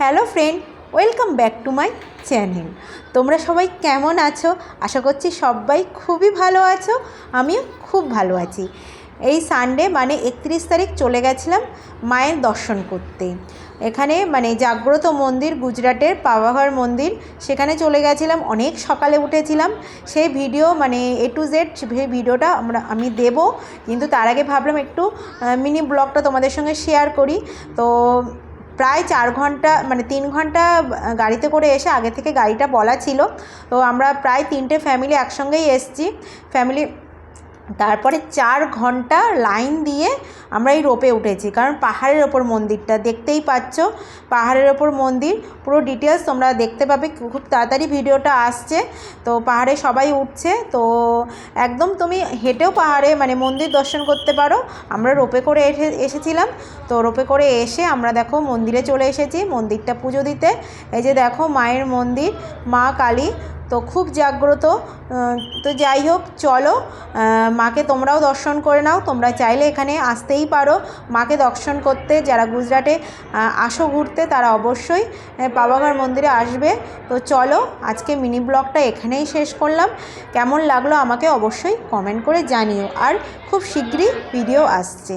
Hello friend, welcome back to my channel. তোমরা সবাই কেমন আছো? আশা করছি সবাই খুবই ভালো আছো, আমিও খুব ভালো আছি। এই সানডে মানে একত্রিশ তারিখ চলে গেছিলাম মায়ের দর্শন করতে। এখানে মানে জাগ্রত মন্দির, গুজরাটের পাওয়াঘর মন্দির, সেখানে চলে গেছিলাম, অনেক সকালে উঠেছিলাম। সেই ভিডিও মানে এ টু জেড সেই ভিডিওটা আমরা, আমি দেব, কিন্তু তার আগে ভাবলাম একটু মিনি ব্লগটা তোমাদের সঙ্গে শেয়ার করি। তো প্রায় চার ঘণ্টা মানে তিন ঘণ্টা গাড়িতে করে এসে আগে থেকে গাড়িটা বলা ছিল। তো আমরা প্রায় তিনটে ফ্যামিলি একসঙ্গেই এসছি। ফ্যামিলি তারপরে চার ঘণ্টা লাইন দিয়ে আমরা এই রোপে উঠেছি। কারণ পাহাড়ের ওপর মন্দিরটা দেখতেই পাচ্ছ। পাহাড়ের ওপর মন্দির। পুরো ডিটেলস তোমরা দেখতে পাবে। খুব তাড়াতাড়ি ভিডিওটা আসছে। তো পাহাড়ে সবাই উঠছে। তো একদম তুমি হেঁটেও পাহাড়ে মানে মন্দির দর্শন করতে পারো। আমরা রোপে করে এসে, এসেছিলাম। তো রোপে করে এসে আমরা দেখো মন্দিরে চলে এসেছি। মন্দিরটা পুজো দিতে। এই যে দেখো মায়ের মন্দির, মা কালী। তো খুব জাগ্রত তো যাই হোক, চলো মাকে তোমরাও দর্শন করে নাও, তোমরা চাইলে এখানে আসতেই পারো। মাকে দর্শন করতে, যারা গুজরাটে আসো ঘুরতে, তারা অবশ্যই পাওয়াঘর মন্দিরে আসবে। তো চলো, আজকে মিনি ব্লগটা এখানেই শেষ করলাম। কেমন লাগল আমাকে অবশ্যই কমেন্ট করে জানিও। আর খুব শীঘ্রই ভিডিও আসছে।